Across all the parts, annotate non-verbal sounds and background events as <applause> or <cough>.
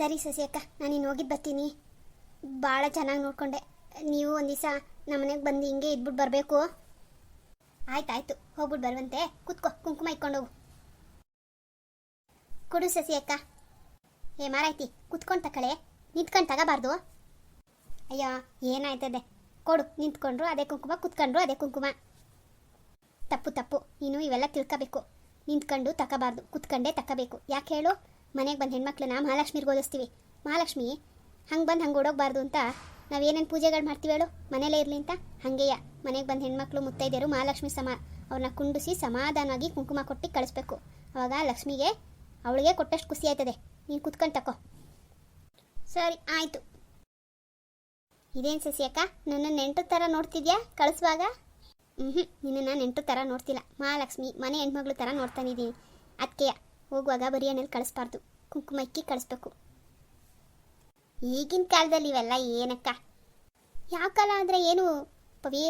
ಸರಿ ಸಸಿ ಅಕ್ಕ ನಾನು ಇನ್ನು ಹೋಗಿದ್ದು ಬರ್ತೀನಿ. ಭಾಳ ಚೆನ್ನಾಗಿ ನೋಡ್ಕೊಂಡೆ. ನೀವು ಒಂದು ದಿವಸ ನಮ್ಮನೆಗೆ ಬಂದು ಹಿಂಗೆ ಇದ್ಬಿಟ್ಟು ಬರಬೇಕು. ಆಯ್ತಾಯ್ತು ಆಯ್ತು ಹೋಗ್ಬಿಟ್ಟು ಬರುವಂತೆ. ಕುತ್ಕೊ, ಕುಂಕುಮ ಇಟ್ಕೊಂಡು ಹೋಗು ಕೊಡು ಸಸಿ ಅಕ್ಕ ಏ ಮಾರಾಯ್ತಿ, ಕುತ್ಕೊಂಡು ತಕಳೆ. ನಿಂತ್ಕೊಂಡು ತಗೋಬಾರ್ದು. ಅಯ್ಯೋ, ಏನಾಯ್ತದೆ? ಕೊಡು, ನಿಂತ್ಕೊಂಡ್ರು, ಅದೇ ಕುಂಕುಮ, ಕುತ್ಕೊಂಡ್ರು, ಅದೇ ಕುಂಕುಮ. ತಪ್ಪು ತಪ್ಪು ನೀನು ಇವೆಲ್ಲ ತಿಳ್ಕೋಬೇಕು. ನಿಂತ್ಕೊಂಡು ತಗೋಬಾರ್ದು ಕುತ್ಕೊಂಡೇ ತಗೋಬೇಕು ಯಾಕೆ ಹೇಳು? ಮನೆಗೆ ಬಂದು ಹೆಣ್ಮಕ್ಳನ್ನ ಮಹಾಲಕ್ಷ್ಮಿಗೆ ಓದಿಸ್ತೀವಿ ಮಹಾಲಕ್ಷ್ಮಿ, ಹಂಗೆ ಬಂದು ಹಂಗೆ ಓಡೋಗ್ಬಾರ್ದು ಅಂತ ನಾವೇನೇನು ಪೂಜೆಗಳು ಮಾಡ್ತೀವಿ ಹೇಳು? ಮನೇಲೇ ಇರಲಿ ಅಂತ? ಹಂಗೆಯ. ಮನೆಗೆ ಬಂದು ಹೆಣ್ಮಕ್ಳು ಮುತ್ತೈದೆಯರು ಮಹಾಲಕ್ಷ್ಮಿ ಸಮ ಅವ್ರನ್ನ ಕುಂಡಿಸಿ ಸಮಾಧಾನವಾಗಿ ಕುಂಕುಮ ಕೊಟ್ಟು ಕಳಿಸ್ಬೇಕು. ಅವಾಗ ಲಕ್ಷ್ಮಿಗೆ ಅವಳಿಗೆ ಕೊಟ್ಟಷ್ಟು ಖುಷಿ ಆಯ್ತದೆ. ನೀನು ಕುತ್ಕೊಂಡು ತಕೋ. ಸರಿ, ಆಯಿತು. ಇದೇನು ಸಸಿ ಅಕ್ಕ, ನನ್ನ ನೆಂಟು ಥರ ನೋಡ್ತಿದ್ಯಾ? ಕಳಿಸುವಾಗ? ಹ್ಞೂ ನಿನ್ನನ್ನು ನೆಂಟು ಥರ ನೋಡ್ತಿಲ್ಲ. ಮಹಾಲಕ್ಷ್ಮಿ, ಮನೆ ಹೆಣ್ಮಗಳು ಥರ ನೋಡ್ತಾನಿದ್ದೀನಿ ಅದಕ್ಕೆ ಹೋಗುವಾಗ ಬರೀ ಎಣ್ಣೆಲಿ ಕಳಿಸ್ಬಾರ್ದು. ಕುಂಕುಮ ಇಕ್ಕಿ ಕಳಿಸ್ಬೇಕು. ಈಗಿನ ಕಾಲದಲ್ಲಿ ಇವೆಲ್ಲ ಏನಕ್ಕ? ಯಾವ ಕಾಲ ಅಂದರೆ ಏನು? ಪವಿ,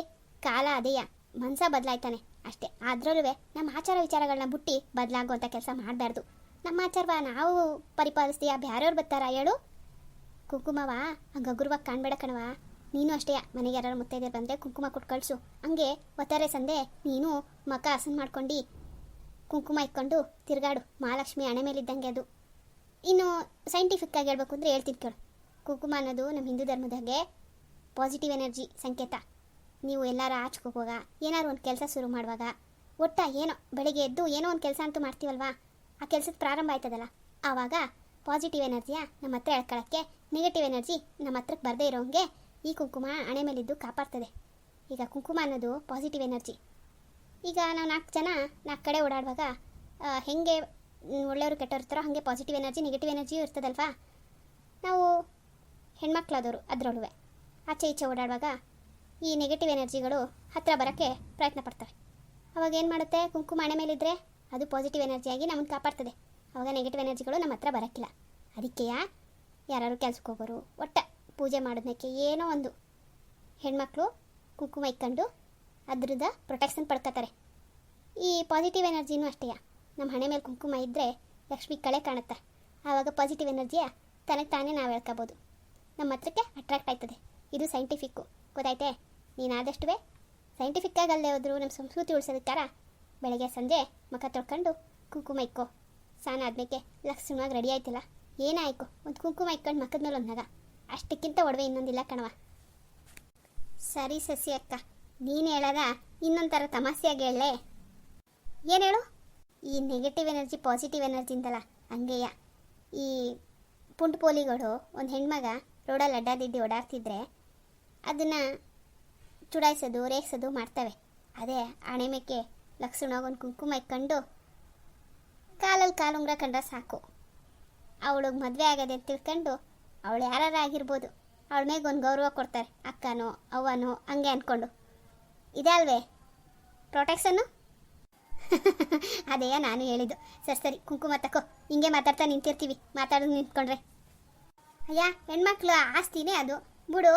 ಕಾಲ ಅದೇಯ. ಮನಸ ಬದಲಾಯ್ತಾನೆ ಅಷ್ಟೇ. ಅದರಲ್ಲೂ ನಮ್ಮ ಆಚಾರ ವಿಚಾರಗಳನ್ನ ಬುಟ್ಟಿ ಬದಲಾಗುವಂಥ ಕೆಲಸ ಮಾಡಬಾರ್ದು ನಮ್ಮ ಆಚಾರವ ನಾವು ಪರಿಪಾಲಿಸ್ತೀಯ? ಬ್ಯಾರೆಯವ್ರು ಬರ್ತಾರ ಹೇಳು? ಕುಂಕುಮವಾ? ಗಗುರುವಾಗ ಕಾಣಬೇಡ ಕಣವಾ ನೀನು ಅಷ್ಟೇ ಮನೆಗೆ ಯಾರು ಮುತ್ತೈದೆ ಬಂದರೆ ಕುಂಕುಮ ಕೊಟ್ಟು ಕಳಿಸು. ಹಂಗೆ ಒತ್ತಾರೆ ಸಂದೆ ನೀನು ಮಕ ಹಸನ್ ಮಾಡ್ಕೊಂಡು ಕುಂಕುಮ ಇಟ್ಕೊಂಡು ತಿರುಗಾಡು. ಮಹಾಲಕ್ಷ್ಮಿ ಹಣೆ ಮೇಲಿದ್ದಂಗೆ ಅದು. ಇನ್ನು ಸೈಂಟಿಫಿಕ್ ಆಗಿ ಹೇಳ್ಬೇಕು ಅಂದರೆ ಹೇಳ್ತೀನಿ ಕೇಳು. ಕುಂಕುಮ ಅನ್ನೋದು ನಮ್ಮ ಹಿಂದೂ ಧರ್ಮದಾಗೆ ಪಾಸಿಟಿವ್ ಎನರ್ಜಿ ಸಂಕೇತ. ನೀವು ಎಲ್ಲರೂ ಆಚ್ಕೋಗುವಾಗ ಏನಾದ್ರು ಒಂದು ಕೆಲಸ ಶುರು ಮಾಡುವಾಗ, ಒಟ್ಟ ಏನೋ ಬೆಳಿಗ್ಗೆ ಎದ್ದು ಏನೋ ಒಂದು ಕೆಲಸ ಅಂತೂ ಮಾಡ್ತೀವಲ್ವಾ? ಆ ಕೆಲಸದ ಪ್ರಾರಂಭ ಆಯ್ತದಲ್ಲ? ಆವಾಗ ಪಾಸಿಟಿವ್ ಎನರ್ಜಿಯ ನಮ್ಮ ಹತ್ರ ಎಳ್ಕೊಳ್ಳೋಕ್ಕೆ ನೆಗೆಟಿವ್ ಎನರ್ಜಿ ನಮ್ಮ ಹತ್ರಕ್ಕೆ ಬರದೇ ಇರೋಂಗೆ ಈ ಕುಂಕುಮ ಹಣೆ ಮೇಲಿದ್ದು ಕಾಪಾಡ್ತದೆ. ಈಗ ಕುಂಕುಮ ಅನ್ನೋದು ಪಾಸಿಟಿವ್ ಎನರ್ಜಿ ಈಗ ನಾವು ನಾಲ್ಕು ಜನ ನಾಲ್ಕು ಕಡೆ ಓಡಾಡುವಾಗ ಹೇಗೆ ಒಳ್ಳೆಯವರು ಕೆಟ್ಟವ್ರು ಇರ್ತಾರೋ ಹಾಗೆ ಪಾಸಿಟಿವ್ ಎನರ್ಜಿ ನೆಗೆಟಿವ್ ಎನರ್ಜಿಯೂ ಇರ್ತದಲ್ವಾ? ನಾವು ಹೆಣ್ಮಕ್ಳಾದವರು ಅದರೊಳವೆ. ಆಚೆ ಈಚೆ ಓಡಾಡುವಾಗ ಈ ನೆಗೆಟಿವ್ ಎನರ್ಜಿಗಳು ಹತ್ತಿರ ಬರೋಕ್ಕೆ ಪ್ರಯತ್ನ ಪಡ್ತವೆ. ಅವಾಗ ಏನು ಮಾಡುತ್ತೆ? ಕುಂಕುಮ ಹಣೆ ಮೇಲಿದ್ದರೆ ಅದು ಪಾಸಿಟಿವ್ ಎನರ್ಜಿಯಾಗಿ ನಮ್ಮನ್ನು ಕಾಪಾಡ್ತದೆ. ಅವಾಗ ನೆಗೆಟಿವ್ ಎನರ್ಜಿಗಳು ನಮ್ಮ ಹತ್ರ ಬರೋಕ್ಕಿಲ್ಲ. ಅದಕ್ಕೆಯಾ ಯಾರು ಕೆಲ್ಸಕ್ಕೆ ಹೋಗೋರು, ಒಟ್ಟ ಪೂಜೆ ಮಾಡೋದಕ್ಕೆ ಏನೋ ಒಂದು ಹೆಣ್ಮಕ್ಳು ಕುಂಕುಮ ಇಕ್ಕೊಂಡು ಅದ್ರದ್ದು ಪ್ರೊಟೆಕ್ಷನ್ ಪಡ್ಕೋತಾರೆ. ಈ ಪಾಸಿಟಿವ್ ಎನರ್ಜಿನೂ ಅಷ್ಟೇ ನಮ್ಮ ಹಣೆ ಮೇಲೆ ಕುಂಕುಮ ಇದ್ದರೆ ಲಕ್ಷ್ಮಿ ಕಳೆ ಕಾಣುತ್ತೆ. ಆವಾಗ ಪಾಸಿಟಿವ್ ಎನರ್ಜಿಯ ತನಗೆ ತಾನೇ ನಾವು ಹೇಳ್ಕೋಬೋದು ನಮ್ಮ ಹತ್ರಕ್ಕೆ ಅಟ್ರಾಕ್ಟ್ ಆಯ್ತದೆ. ಇದು ಸೈಂಟಿಫಿಕ್ಕು ಗೊತ್ತಾಯ್ತೆ? ನೀನು ಆದಷ್ಟು ಸೈಂಟಿಫಿಕ್ಕಾಗಿ ಅಲ್ಲೇ ಹೋದ್ರು ನಮ್ಮ ಸಂಸ್ಕೃತಿ ಉಳಿಸೋದಕ್ಕಾರ ಬೆಳಗ್ಗೆ ಸಂಜೆ ಮುಖ ತೊಳ್ಕೊಂಡು ಕುಂಕುಮ ಇಕ್ಕೋ. ಸ್ನಾನ ಆದ್ಮೇಲೆ ಲಕ್ಷ್ಮಿವಾಗಿ ರೆಡಿ ಆಯ್ತಿಲ್ಲ. ಏನಾಯ್ಕು ಒಂದು ಕುಂಕುಮ ಇಕ್ಕೊಂಡು ಮಕ್ಕದ ಮೇಲೆ ಒಂದು ನಗ. ಅಷ್ಟಕ್ಕಿಂತ ಒಡವೆ ಇನ್ನೊಂದಿಲ್ಲ ಕಣವ ಸರಿ ಸಸಿ ಅಕ್ಕ. ನೀನು ಹೇಳದ ಇನ್ನೊಂಥರ ತಮಾಷೆಯಾಗಿ ಹೇಳಲೆ? ಏನು ಹೇಳು? ಈ ನೆಗೆಟಿವ್ ಎನರ್ಜಿ ಪಾಸಿಟಿವ್ ಎನರ್ಜಿ ಅಂತಲ್ಲ, ಹಂಗೆಯ? ಈ ಪುಂಡು ಪೋಲಿಗಳು, ಒಂದು ಹೆಣ್ಮಗ ರೋಡಲ್ಲಿ ಅಡ್ಡಾದಿದ್ದು ಓಡಾಡ್ತಿದ್ರೆ ಅದನ್ನು ಚುಡಾಯಿಸೋದು, ರೇಗಿಸೋದು ಮಾಡ್ತವೆ. ಅದೇ ಹಣೆ ಮೇಕೆ ಒಂದು ಕುಂಕುಮ ಇಕ್ಕೊಂಡು ಕಾಲಲ್ಲಿ ಕಾಲುಂಗ್ರ ಕಂಡ್ರೆ ಸಾಕು. ಅವಳಿಗೆ ಮದುವೆ ಆಗದೆ ಅಂತ ತಿಳ್ಕೊಂಡು ಅವಳು ಯಾರು ಆಗಿರ್ಬೋದು. ಅವಳ ಮೇಲೆ ಒಂದು ಗೌರವ ಕೊಡ್ತಾರೆ, ಅಕ್ಕನೋ, ಅವ್ವನೋ, ಹಂಗೆ ಅಂದ್ಕೊಂಡು ಇದೆ ಅಲ್ವೇ? ಪ್ರೊಟೆಕ್ಷನ್ನು <laughs> ಅದೇ ನಾನು ಹೇಳಿದ್ದು. ಸರಿ ಸರಿ, ಕುಂಕುಮ ತಕೋ. ಹಿಂಗೆ ಮಾತಾಡ್ತಾ ನಿಂತಿರ್ತೀವಿ. ಮಾತಾಡೋದು ನಿಂತ್ಕೊಂಡ್ರೆ. ಅಯ್ಯ, ಹೆಣ್ಮಕ್ಳು ಆಸ್ತಿನೇ ಅದು. ಬಿಡು.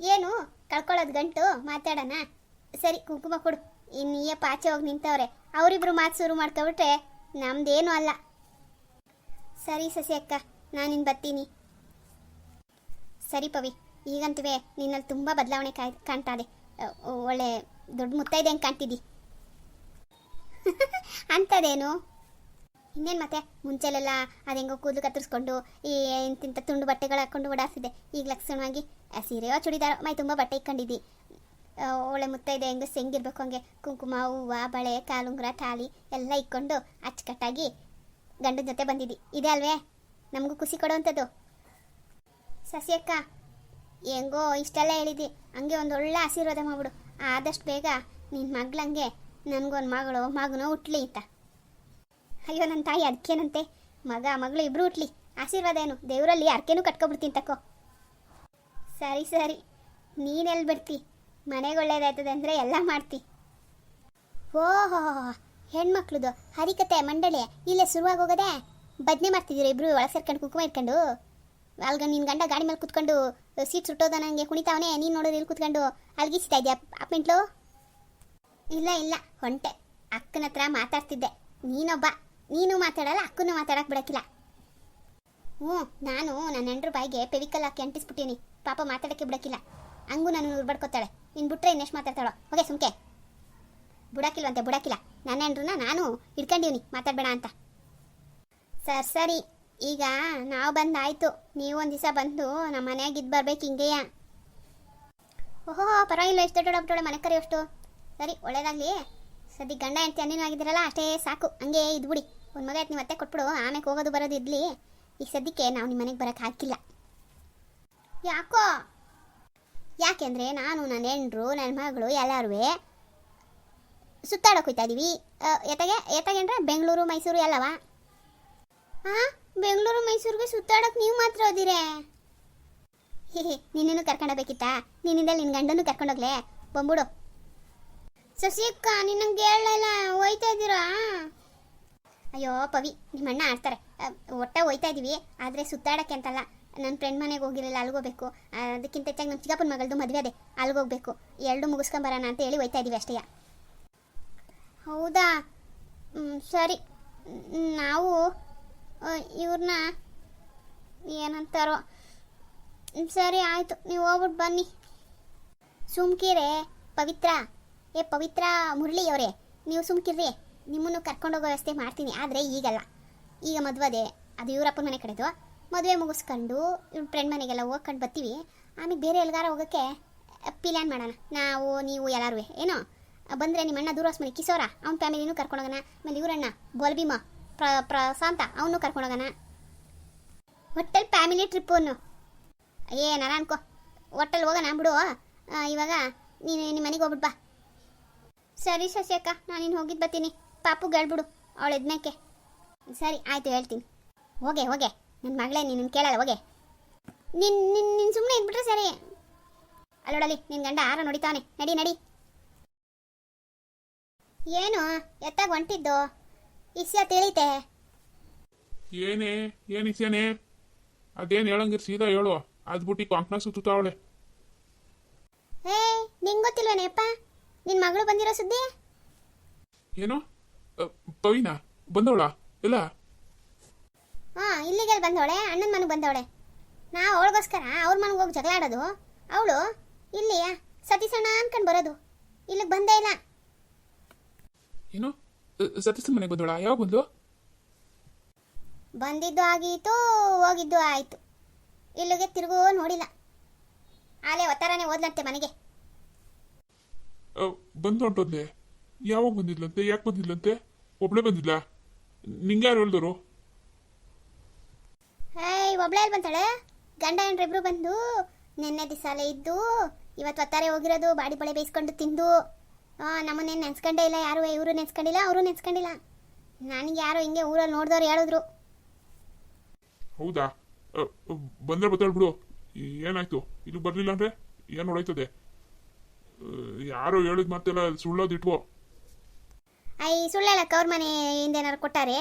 ಏನು? ಕಳ್ಕೊಳ್ಳೋದು ಗಂಟು. ಮಾತಾಡೋಣ. ಸರಿ, ಕುಂಕುಮ ಕೊಡು. ಇನ್ನು ನೀಯಪ್ಪ ಆಚೆ ಹೋಗಿ ನಿಂತವ್ರೆ. ಅವರಿಬ್ರು ಮಾತು ಶುರು ಮಾಡ್ಕೊಬಿಟ್ರೆ ನಮ್ದೇನು ಅಲ್ಲ. ಸರಿ, ಸಸಿ ಅಕ್ಕ, ನಾನಿನ್ ಬರ್ತೀನಿ. ಸರಿ ಪವಿ ಈಗಂತೂ ನಿನ್ನಲ್ಲಿ ತುಂಬ ಬದಲಾವಣೆ ಕಾಯ್ ಕಾಣ್ತಾ ಇದೆ. ಒಳ್ಳೆ ದೊಡ್ಡ ಮುತ್ತೈದೆ ಹೆಂಗೆ ಕಾಣ್ತಿದ್ದಿ <laughs> ಅಂಥದ್ದೇನು? ಇನ್ನೇನು ಮತ್ತೆ? ಮುಂಚೆಲೆಲ್ಲ ಅದೆಂಗೋ ಕೂದಲು ಕತ್ತರಿಸ್ಕೊಂಡು, ಈ ಇಂತಿಂಥ ತುಂಡು ಬಟ್ಟೆಗಳು ಹಾಕ್ಕೊಂಡು ಓಡಾಡ್ತಿದ್ದೆ. ಈಗ ಲಕ್ಷಣವಾಗಿ ಸೀರೆಯೋ ಚುಡಿದಾರ, ಮೈ ತುಂಬ ಬಟ್ಟೆ ಇಟ್ಕೊಂಡಿದ್ದಿ ಒಳ್ಳೆ ಮುತ್ತೈದೆ ಹೆಂಗೆ ಸೆಂಗಿರ್ಬೇಕು ಹಂಗೆ. ಕುಂಕುಮ, ಹೂವು, ಬಳೆ, ಕಾಲುಂಗುರ, ತಾಳಿ ಎಲ್ಲ ಇಕ್ಕೊಂಡು ಅಚ್ಚುಕಟ್ಟಾಗಿ ಗಂಡನ ಜೊತೆ ಬಂದಿದ್ದಿ. ಇದೆ ಅಲ್ವೇ? ನಮಗೂ ಖುಷಿ ಕೊಡುವಂಥದ್ದು ಸಸ್ಯಕ್ಕ ಹೆಂಗೋ ಇಷ್ಟೆಲ್ಲ ಹೇಳಿದ್ದಿ ಹಂಗೆ ಒಂದು ಒಳ್ಳೆ ಆಶೀರ್ವಾದ ಮಾಡ್ಬಿಡು. ಆದಷ್ಟು ಬೇಗ ನಿನ್ನ ಮಗ್ಳಂಗೆ ನನಗೊಂದು ಮಗಳು, ಮಗನೋ ಹುಟ್ಲಿ ಅಂತ. ಅಯ್ಯೋ ನನ್ನ ತಾಯಿ ಅದಕ್ಕೇನಂತೆ ಮಗ, ಮಗಳು ಇಬ್ಬರು ಹುಟ್ಲಿ. ಆಶೀರ್ವಾದ ಏನು? ದೇವರಲ್ಲಿ ಅರ್ಕೆನೂ ಕಟ್ಕೊಬಿಡ್ತೀನಿ ತಕೋ. ಸರಿ ಸರಿ. ನೀನೆಲ್ಲಿ ಬಿಡ್ತಿ ಮನೆಗೆ ಒಳ್ಳೇದಾಯ್ತದೆ ಅಂದರೆ ಎಲ್ಲ ಮಾಡ್ತಿ. ಓಹೋ ಹೆಣ್ಮಕ್ಳದು ಹರಿಕತೆ, ಮಂಡಳಿ, ಇಲ್ಲೇ ಶುರುವಾಗಿ ಹೋಗೋದೆ ಬದನೆ ಮಾಡ್ತಿದ್ದೀರಾ ಇಬ್ರು ಒಳಗೆ ಸೇರ್ಕೊಂಡು ಕುಂಕುಮ ಇಟ್ಕೊಂಡು? ಅಲ್ಗ ನಿನ್ನ ಗಂಡ ಗಾಡಿ ಮೇಲೆ ಕುತ್ಕೊಂಡು ಸೀಟ್ ಸುಟ್ಟೋದ ನನಗೆ ಕುಣಿತಾವನೆ, ನೀನು ನೋಡೋದು ಇಲ್ಲಿ ಕುತ್ಕೊಂಡು ಅಲ್ಗಿಸ್ತಾ ಇದೆಯಾ ಅಪ್ಪಿಂಟ್ಲು ಇಲ್ಲ ಇಲ್ಲ, ಹೊಂಟೆ. ಅಕ್ಕನ ಹತ್ರ ಮಾತಾಡ್ತಿದ್ದೆ. ನೀನೊಬ್ಬ, ನೀನು ಮಾತಾಡಲ್ಲ, ಅಕ್ಕನೂ ಮಾತಾಡಕ್ಕೆ ಬಿಡಕ್ಕಿಲ್ಲ. ಹ್ಞೂ, ನಾನು ನನ್ನ ಹೆಂಡ್ರ ಬಾಯಿಗೆ ಪೆವಿಕಲ್ ಹಾಕಿ ಅಂಟಿಸ್ಬಿಟ್ಟಿನಿ. ಪಾಪ ಮಾತಾಡೋಕ್ಕೆ ಬಿಡಕ್ಕಿಲ್ಲ. ಹಂಗೂ ನಾನು ಉರ್ಬಡ್ಕೋತಾಳೆ ನೀನು ಬಿಟ್ರೆ ಇನ್ನೆಷ್ಟು ಮಾತಾಡ್ತಾಳೋ? ಓಕೆ ಸುಮ್ಕೆ. ಬಿಡಕ್ಕಿಲ್ವಂತೆ, ಬಿಡಕ್ಕಿಲ್ಲ. ನನ್ನ ಹೆಂಡ್ರನ್ನ ನಾನು ಹಿಡ್ಕೊಂಡಿವ್ನಿ. ಮಾತಾಡಬೇಡ ಅಂತ. ಸರ್, ಸರಿ. ಈಗ ನಾವು ಬಂದಾಯ್ತು. ನೀವು ಒಂದು ದಿವಸ ಬಂದು ನಮ್ಮ ಮನೆಯಾಗ ಇದ್ದು ಬರ್ಬೇಕು ಹಿಂಗೆಯ? ಓಹೋ, ಪರವಾಗಿಲ್ಲ ಎಷ್ಟು ದೊಡ್ಡ ಡಾಕ್ಟರ್ ಮನೆ ಕರಿ ಅಷ್ಟು. ಸರಿ, ಒಳ್ಳೇದಾಗಲಿ. ಸದ್ಯ ಗಂಡ ಹೆಂಡತಿ ಅನ್ನೇನು ಆಗಿದ್ದೀರಲ್ಲ ಅಷ್ಟೇ ಸಾಕು. ಹಂಗೆ ಇದ್ಬಿಡಿ ಒಂದು ಮಗ ಆಯ್ತು ನೀವು ಮತ್ತೆ ಕೊಟ್ಬಿಡು. ಆಮೇಲೆ ಹೋಗೋದು ಬರೋದು ಇದ್ಲಿ. ಈಗ ಸದ್ಯಕ್ಕೆ ನಾವು ನಿಮ್ಮ ಮನೆಗೆ ಬರೋಕೆ ಹಾಕಿಲ್ಲ. ಯಾಕೋ? ಯಾಕೆಂದರೆ ನಾನು ನನ್ನ ಹೆಂಡ್ರು ನನ್ನ ಮಗಳು ಎಲ್ಲರೂ ಸುತ್ತಾಡೋಕೆ ಹೋಗ್ತಾ ಇದ್ದೀವಿ ಎತ್ತಗೆ ಅಂದರೆ ಬೆಂಗಳೂರು, ಮೈಸೂರು ಎಲ್ಲವಾ? ಹಾಂ ಬೆಂಗಳೂರು ಮೈಸೂರಿಗೆ ಸುತ್ತಾಡೋಕೆ ನೀವು ಮಾತ್ರ ಓದಿರೇ ನಿನ್ನೂ ಕರ್ಕೊಂಡೋಗ್ಬೇಕಿತ್ತಾ? ನಿನ್ನಿಂದ ನಿನ್ನ ಗಂಡನೂ ಕರ್ಕೊಂಡೋಗ್ಲೆ? ಬಂದ್ಬಿಡು. ಸಸಿಯಕ್ಕ, ನಿನ್ನಂಗೆ ಹೇಳಲ್ಲ ಹೋಯ್ತಾ ಇದ್ದೀರಾ? ಅಯ್ಯೋ, ಪವಿ, ನಿಮ್ಮ ಅಣ್ಣ ಆಡ್ತಾರೆ. ಒಟ್ಟೆ ಹೋಯ್ತಾ ಇದೀವಿ, ಆದರೆ ಸುತ್ತಾಡಕ್ಕೆ ಅಂತಲ್ಲ. ನನ್ನ ಫ್ರೆಂಡ್ ಮನೆಗೆ ಹೋಗಿರಲಿಲ್ಲ, ಅಲ್ಗೋಗ್ಬೇಕು. ಅದಕ್ಕಿಂತ ಹೆಚ್ಚಾಗಿ ನಮ್ಮ ಚಿಕ್ಕಪ್ಪನ ಮಗಳದು ಮದುವೆ ಅದೇ, ಅಲ್ಗೋಗ್ಬೇಕು. ಎರಡು ಮುಗಿಸ್ಕೊಂಬರೋಣ ಅಂತ ಹೇಳಿ ಹೋಯ್ತಾ ಇದೀವಿ ಅಷ್ಟೇ. ಹೌದಾ? ಸರಿ. ನಾವು ಇವ್ರನ್ನ ಏನಂತಾರೋ. ಸರಿ, ಆಯಿತು. ನೀವು ಹೋಗ್ಬಿಟ್ಟು ಬನ್ನಿ. ಸುಮ್ಕಿರೆ, ಪವಿತ್ರ. ಏ, ಪವಿತ್ರ ಮುರಳಿ ಅವರೇ, ನೀವು ಸುಮ್ಕಿರ್ರಿ. ನಿಮ್ಮನ್ನು ಕರ್ಕೊಂಡೋಗೋ ವ್ಯವಸ್ಥೆ ಮಾಡ್ತೀನಿ, ಆದರೆ ಈಗಲ್ಲ. ಈಗ ಮದುವೆ ಅದು ಇವರಪ್ಪನ ಮನೆ ಕಡೆದು. ಮದುವೆ ಮುಗಿಸ್ಕೊಂಡು ಇವ್ರ ಫ್ರೆಂಡ್ ಮನೆಗೆಲ್ಲ ಹೋಗ್ಕೊಂಡು ಬರ್ತೀವಿ ಆಮೇಲೆ ಬೇರೆ ಎಲ್ಗಾರ ಹೋಗೋಕ್ಕೆ ಪಿಲ್ಯಾನ್ ಮಾಡೋಣ. ನಾವು, ನೀವು ಎಲ್ಲರೂ ಏನೋ? ಬಂದರೆ ನಿಮ್ಮ ಅಣ್ಣ ದೂರವಾಸ ಮನೆ ಕಿಸೋರ ಅವ್ನ ಫ್ಯಾಮಿಲಿನೂ ಕರ್ಕೊಂಡೋಗೋಣ ಆಮೇಲೆ ಇವರಣ್ಣ ಬೋಲ್ಬಿಮ ಪ್ರ, ಪ್ರಶಾಂತ, ಅವನು ಕರ್ಕೊಂಡೋಗೋಣ. ಹೋಟೆಲ್ ಫ್ಯಾಮಿಲಿ ಟ್ರಿಪ್ಪನ್ನು ಏನಾರ ಅನ್ಕೋ. ಹೋಟೆಲ್ ಹೋಗೋಣ, ಬಿಡು. ಇವಾಗ ನೀನು ನಿಮ್ಮ ಮನೆಗೆ ಹೋಗ್ಬಿಟ್ಟು ಬಾ. ಸರಿ ಶಶಿ ಅಕ್ಕ, ನಾನು ಇನ್ನು ಹೋಗಿದ್ದು ಬರ್ತೀನಿ. ಪಾಪು ಹೇಳ್ಬಿಡು, ಅವಳು ಎದ್ಮೇಕೆ ಸರಿ, ಆಯಿತು, ಹೇಳ್ತೀನಿ. ಹೋಗೆ ಹೋಗೆ. ನನ್ನ ಮಗಳೇ, ನೀನು ಕೇಳಲ್ಲ, ಹೋಗೆ. ನಿನ್ ನಿನ್ ನಿನ್ನ ಸುಮ್ಮನೆ ಇದ್ಬಿಟ್ರೆ ಸರಿ. ಅಲ್ಲೋಡಲಿ ನಿನ್ನ ಗಂಡ ಆರ ನೋಡಿತಾವನೆ. ನಡಿ ನಡಿ. ಏನು, ಎತ್ತಾಗ ಹೊಂಟಿದ್ದು? ಇಸ್ಯ ತಿಳಿತೆ. ಏನೇ ಏನಿಸ್ಯಾನೆ ಅದೇನು ಹೇಳಂಗಿರ್ ಸೀದಾ ಹೇಳು ಅದ್ಬಿಟ್ಟು ಕಾಂಕ್ನ ಸುತ್ತಾವಳೆ ಏ ನಿಂಗ್ ಗೊತ್ತಿಲ್ವೇನೆಪ್ಪ ನಿನ್ ಮಗಳು ಬಂದಿರೋ ಸುದ್ದಿ? ಏನು? ಪವಿನಾ? ಬಂದವಳ? ಇಲ್ಲ? ಹಾ ಇಲ್ಲಿಗೆ ಬಂದವಳೆ ಅಣ್ಣನ ಮನೆಗೆ ಬಂದವಳೆ. ನಾ ಅವಳಿಗೋಸ್ಕರ ಅವ್ರ ಮನೆಗೆ ಹೋಗಿ ಜಗಳ ಆಡೋದು. ಅವಳು ಇಲ್ಲಿ ಸತೀಸಣ್ಣ ಅನ್ಕೊಂಡು ಬರೋದು. ಇಲ್ಲಿಗೆ ಬಂದೇ ಇಲ್ಲ. ಏನು? ಅ, ಸತೀಶನ್ ಮನೆಗೆ ಬಂದೋಳ ಯಾವಾಗ ಬಂದು? ಬಂದಿದ್ದು ಆಗಿತ್ತು ಹೋಗಿದ್ದು ಆಯಿತು. ಇಲ್ಲಿಗೆ ತಿರುಗೋ ನೋಡಿಲ್ಲ. ಆಲೇ ಒತ್ತಾರನೇ ಓದ್ಲಂತೆ ಮನೆಗೆ. ಓ ಬಂದು ಹೊಂಟೋದ್ಲೆ ಯಾವಾಗ ಬಂದಿದ್ಲಂತೆ ಯಾಕೆ ಬಂದಿದ್ಲಂತೆ? ಒಬ್ಳೆ ಬಂದಿದ್ಲ? ನಿಂಗೆ ಯಾರು ಹೇಳಿದ್ರು? ಏಯ್ ಒಬ್ಳೆ ಎಲ್ಲಿ ಬಂತಾಳೆ? ಗಂಡ ಹೆಂಡ್ರಿಬ್ರು ಬಂದು ನಿನ್ನೆ ದಿಸಾಲೆ ಇದ್ದು ಇವತ್ತು ಒತ್ತಾರೆ ಹೋಗಿರೋದು ಬಾಡಿ ಬಳೆ ಬೇಯಿಸ್ಕೊಂಡು ತಿಂದು. ನಮ್ಮನ್ನೇನು ನೆನ್ಸ್ಕೊಂಡೇ ಇಲ್ಲ ಯಾರು ಇವರು ನೆನ್ಸ್ಕೊಂಡಿಲ್ಲ ಅವರು ನೆನ್ಸ್ಕೊಂಡಿಲ್ಲ. ನನಗೆ ಯಾರು ಹಿಂಗೆ ಊರಲ್ಲಿ ನೋಡಿದವ್ರು ಹೇಳಿದ್ರು. ಹೌದಾ? ಬಂದ್ರೆ ಬತ್ತಾಳ್ ಬಿಡು. ಏನಾಯ್ತು? ಇಲ್ಲಿ ಬರ್ಲಿಲ್ಲ ಅಂದ್ರೆ ಏನು ನೋಡೈತದೆ ಯಾರು ಹೇಳಿದ ಮಾತೆಲ್ಲ ಸುಳ್ಳೋದಿಟ್ವೋ? ಐ ಸುಳ್ಳು ಕವ್ರ ಮನೆ ಹಿಂದೇನಾರು ಕೊಟ್ಟಾರೆ?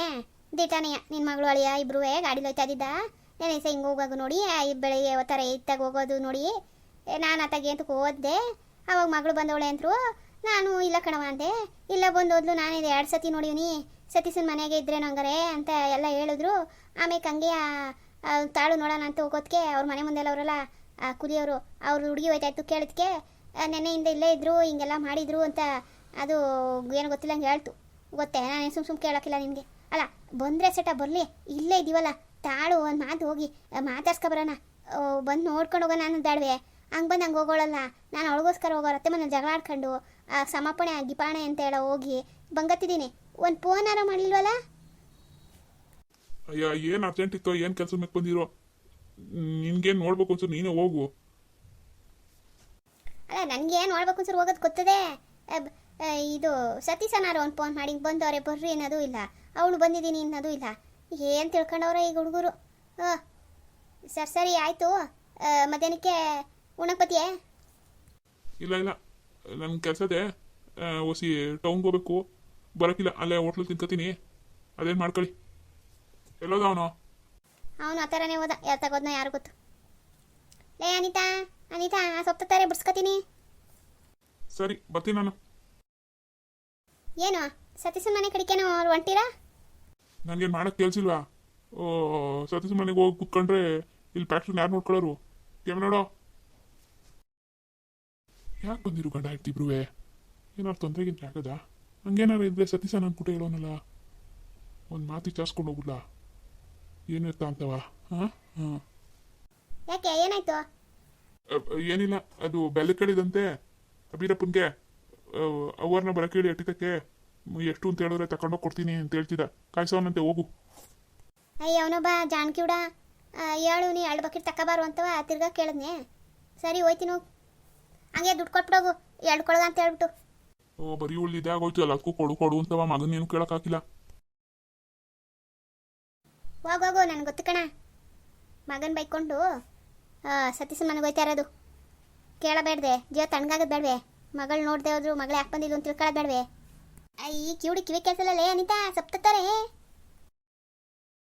ದಿಟಾನೆಯ ನಿನ್ ಮಗಳು ಅಳಿಯ ಇಬ್ರು ಗಾಡಿ ಹೋಯ್ತಾ ಇದ್ದಿದ್ದ? ನೆನೆ ಹಿಂಗ ಹೋಗೋದು ನೋಡಿ ಬೆಳಿಗ್ಗೆ ಒತ್ತಾರೆ ಇತ್ತಾಗ ಹೋಗೋದು ನೋಡಿ. ನಾನು ಅತ್ತಾಗೆ ಅಂತ ಹೋದೆ ಅವಾಗ ಮಗಳು ಬಂದವಳೆ ಅಂತರು ನಾನು ಇಲ್ಲ ಕಣವ ಅಂದೆ ಇಲ್ಲ ಬಂದು ಹೋದ್ಲು ನಾನು ಇದು. ಎರಡು ಸತಿ ನೋಡೀನಿ ಸತೀಸನ್ ಮನೆಗೆ ಇದ್ರೇನು ಹಂಗಾರೆ ಅಂತ ಎಲ್ಲ ಹೇಳಿದ್ರು. ಆಮೇಲೆ ಹಂಗೆ ತಾಳು ನೋಡೋಣ ಅಂತ ಹೋಗೋದಕ್ಕೆ ಅವ್ರ ಮನೆ ಮುಂದೆಲ್ಲ ಅವರೆಲ್ಲ ಕುದಿಯೋರು. ಅವ್ರ ಹುಡುಗಿ ಹೋಯ್ತಾಯ್ತು ಕೇಳಿದ್ಕೆ. ನೆನ್ನೆಯಿಂದ ಇಲ್ಲೇ ಇದ್ರು, ಹಿಂಗೆಲ್ಲ ಮಾಡಿದ್ರು ಅಂತ ಅದು ಏನು ಗೊತ್ತಿಲ್ಲ ಹಂಗೆ ಹೇಳ್ತು. ಗೊತ್ತೇ? ನಾನು ಸುಮ್ ಸುಮ್ ಕೇಳೋಕ್ಕಿಲ್ಲ ನಿನಗೆ ಅಲ್ಲ, ಬಂದರೆ ಸೆಟ ಬರಲಿ. ಇಲ್ಲೇ ಇದೀವಲ್ಲ. ತಾಳು ಒಂದು ಮಾತು ಹೋಗಿ ಮಾತಾಡ್ಸ್ಕೊಬರೋಣ ಬಂದು ನೋಡ್ಕೊಂಡು ಹೋಗೋಣ ನಾನು ದಾಡ್ವೆ ಹಂಗೆ ಬಂದು ಹಂಗೆ ಹೋಗೋಳಲ್ಲ. ನಾನು ಅವಳಿಗೋಸ್ಕರ ಹೋಗೋರತ್ತೆ ಮನೇಲಿ ಮನೆ ಜಗಳ ಆಡ್ಕೊಂಡು ಆ ಸಮಾಪಣೆ ಗಿಪಾಣೆ ಅಂತ ಹೇಳ ಹೋಗಿ ಬಂಗತ್ತಿದ್ದೀನಿ. ಒಂದು ಫೋನಾರ ಮಾಡಿಲ್ವಲ್ಲ ಅಯ್ಯ ಏನು ಅರ್ಜೆಂಟ್ ಇತ್ತು ಏನು ಕೆಲಸ ಮೇಲೆ ಬಂದಿರೋ? ನಿನ್ಗೇನು ನೋಡ್ಬೇಕು ಅನ್ಸು ನೀನೇ ಹೋಗು. ಅಲ್ಲ ನನಗೆ ನೋಡ್ಬೇಕು ಸರ್ ಹೋಗೋದು ಗೊತ್ತದೆ? ಇದು ಸತೀಶನಾರು ಒಂದು ಫೋನ್ ಮಾಡಿ ಬಂದವ್ರೆ ಬರ್ರಿ ಅನ್ನೋದು ಇಲ್ಲ. ಅವಳು ಬಂದಿದ್ದೀನಿ ಅನ್ನೋದು ಇಲ್ಲ. ಏನು ತಿಳ್ಕೊಂಡವ್ರೆ ಈಗ ಹುಡುಗರು? ಸರ್ ಸರಿ ಆಯಿತು. ಮಧ್ಯಾಹ್ನಕ್ಕೆ ಉಣಪತಿಯೇ ಇಲ್ಲ ಇಲ್ಲ. ನನ್ನ ಕೆಲಸದೆ ಒಸಿ ಟೌನ್ಗೆ ಹೋಗ್ಬೇಕು. ಬರೋಕ್ಕಿಲ್ಲ ಅಲ್ಲೇ ಹೋಟ್ಲು ತಿನ್ಕೋತೀನಿ. ಅದೇನು ಮಾಡ್ಕೊಳ್ಳಿ ಎಲ್ಲೋದ ಅವನು? ಅವನು ಆ ಥರನೇ ಹೋದ. ಯಾರು ತಗೋದ್ನ ಯಾರು ಗೊತ್ತು? ಲೇ ಅನಿತಾ ಅನಿತಾ ಸೊಪ್ಪು ತಾರೆ ಬಿಡ್ಸ್ಕೊತೀನಿ. ಸರಿ ಬರ್ತೀನಿ ನಾನು. ಏನು? ಸತೀಸನ ಮನೆ ಕಡೆಗೇನೋ ಅವ್ರು ಹೊಂಟಿರಾ? ನನಗೇನು ಮಾಡೋಕ್ಕೆ ಕೆಲ್ಸಿಲ್ವಾ ಸತೀಶ್ ಮನೆಗೆ ಹೋಗಿ ಕುತ್ಕೊಂಡ್ರೆ ಇಲ್ಲಿ ಫ್ಯಾಕ್ಟ್ರಿನ ಯಾರು ನೋಡ್ಕೊಳ್ಳೋರು ಕೇಮ್ ನೋಡೋ. ಯಾಕೆ ಬಂದಿರು ಗಂಡ ಇಬ್ರುವೆ ಏನಾರು ತೊಂದರೆ ಗಿಂತ ಆಗದ? ಹಂಗೇನಾರು ಇದ್ರೆ ಸತೀಶ ನನ್ನ ಕೂಟ ಹೇಳೋನಲ್ಲ. ಒಂದು ಮಾತು ವಿಚಾರಿಸ್ಕೊಂಡು ಹೋಗುಲ್ಲ ಏನು ಇರ್ತಾ ಅಂತವ? ಹಾಂ? ಹಾಂ. ಯಾಕೆ ಏನಾಯ್ತು? ಏನಿಲ್ಲ ಅದು ಬೆಲ್ಲ ಕೇಳಿದಂತೆ. ಬೀರಪ್ಪನ್ಗೆ ಅವ್ರನ್ನ ಬರ ಕೇಳಿ ಎಟ್ಟಿದ್ದಕ್ಕೆ ಎಷ್ಟು ಅಂತ ಹೇಳಿದ್ರೆ ತಕೊಂಡೋಗಿ ಕೊಡ್ತೀನಿ ಅಂತ ಹೇಳ್ತಿದ್ದ. ಕಾಯಿಸವನಂತೆ ಹೋಗು. ಅಯ್ಯ ಅವನೊಬ್ಬ ಜಾನ್ಕಿ ಹುಡ. ಹೇಳು ನೀ ಎರಡು ಬಕೆಟ್ ತಗೋಬಾರು ಅಂತವ ತಿರ್ಗಾ ಕೇಳಿದ್ನೆ. ಸರಿ ಹೋಯ್ತೀನಿ ಹೋಗು ಹಂಗೆ ದುಡ್ಡು ಕೊಟ್ಬಿಡೋಗು. ಎರಡು ಕೊಡಗ ಅಂತ ಹೇಳ್ಬಿಟ್ಟು. ಓ ಬರೀ ಉಳ್ಳಿ ಇದಾಗೋಯ್ತು ಎಲ್ಲದಕ್ಕೂ ಕೊಡು ಕೊಡು ಅಂತವ ಮಗನ ಏನು ಕೇಳೋಕ್ಕಾಗಿಲ್ಲ ಹೋಗೋಗು ನನಗೆ ಗೊತ್ತು ಕಣ. ಮಗನ ಬೈಕೊಂಡು ಸತೀಶನ ಮನೆಗೆ ಹೋಯ್ತಾ ಇರೋದು. ಕೇಳಬೇಡ್ದೆ. ಜೀವ ತಣ್ಣಗಾಗದ್ ಬೇಡವೆ. ಮಗಳು ನೋಡ್ದೆ ಹೋದ್ರು ಮಗಳು ಯಾಕೆ ಬಂದಿದ್ದು ಅಂತ ತಿಳ್ಕೊಳ್ಳೋದು ಬೇಡವೆ. ಈ ಕಿವಿಡಿ ಕಿವಿ ಕೆಲಸಲ್ಲೇ ಅನಿತಾ ಸಪ್ತಾರೆ